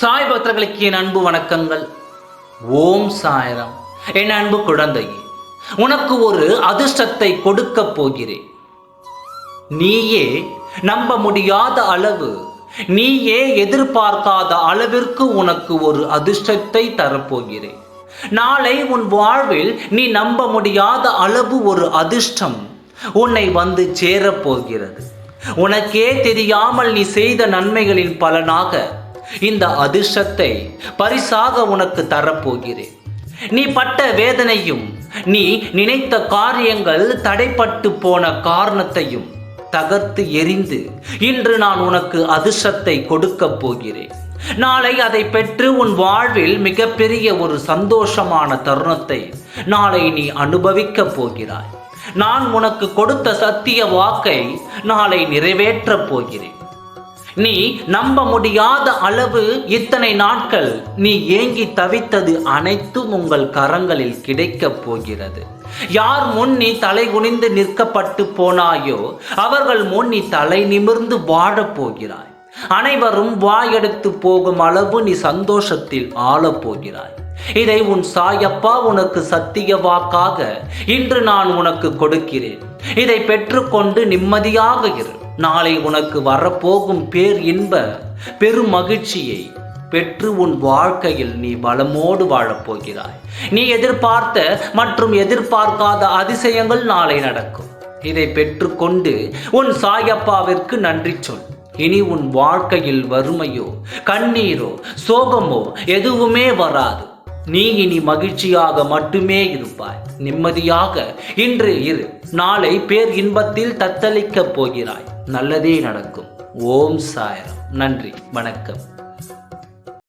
சாய் பக்தர்களுக்கு என் அன்பு வணக்கங்கள். ஓம் சாயரம். என் அன்பு குழந்தையே உனக்கு ஒரு அதிர்ஷ்டத்தை கொடுக்கப் போகிறேன். நீயே நம்ப முடியாத அளவு நீயே எதிர்பார்க்காத அளவிற்கு உனக்கு ஒரு அதிர்ஷ்டத்தை தரப்போகிறேன். நாளை உன் வாழ்வில் நீ நம்ப முடியாத அளவு ஒரு அதிர்ஷ்டம் உன்னை வந்து சேரப்போகிறது. உனக்கே தெரியாமல் நீ செய்த நன்மைகளின் பலனாக இந்த அதிர்ஷ்டத்தை பரிசாக உனக்கு தரப்போகிறேன். நீ பட்ட வேதனையும் நீ நினைத்த காரியங்கள் தடைப்பட்டு போன காரணத்தையும் தகர்த்து எரிந்து இன்று நான் உனக்கு அதிர்ஷ்டத்தை கொடுக்கப் போகிறேன். நாளை அதை பெற்று உன் வாழ்வில் மிகப்பெரிய ஒரு சந்தோஷமான தருணத்தை நாளை நீ அனுபவிக்கப் போகிறாய். நான் உனக்கு கொடுத்த சத்திய வாக்கை நாளை நிறைவேற்றப் போகிறேன். நீ நம்ப முடியாத அளவு இத்தனை நாட்கள் நீ ஏங்கி தவித்தது அனைத்தும் உங்கள் கரங்களில் கிடைக்கப் போகிறது. யார் முன் நீ தலை குனிந்து நிற்கப்பட்டு போனாயோ அவர்கள் முன் நீ தலை நிமிர்ந்து வாழப் போகிறாய். அனைவரும் வாயெடுத்து போகும் அளவு நீ சந்தோஷத்தில் ஆளப்போகிறாய் இதை உன் சாயப்பா உனக்கு சத்திய வாக்காக இன்று நான் உனக்கு கொடுக்கிறேன். இதை பெற்றுக்கொண்டு நிம்மதியாக இரு. நாளை உனக்கு வரப்போகும் பேர் இன்ப பெரும் மகிழ்ச்சியை பெற்று உன் வாழ்க்கையில் நீ வளமோடு வாழப்போகிறாய் நீ எதிர்பார்த்த மற்றும் எதிர்பார்க்காத அதிசயங்கள் நாளை நடக்கும். இதை பெற்றுக்கொண்டு உன் சாயப்பாவிற்கு நன்றி சொல். இனி உன் வாழ்க்கையில் வறுமையோ கண்ணீரோ சோகமோ எதுவுமே வராது. நீ இனி மகிழ்ச்சியாக மட்டுமே இருப்பாய். நிம்மதியாக இன்று இரு. நாளை பேர் இன்பத்தில் தத்தளிக்கப் போகிறாய். நல்லதே நடக்கும். ஓம் சாயரம். நன்றி. வணக்கம்.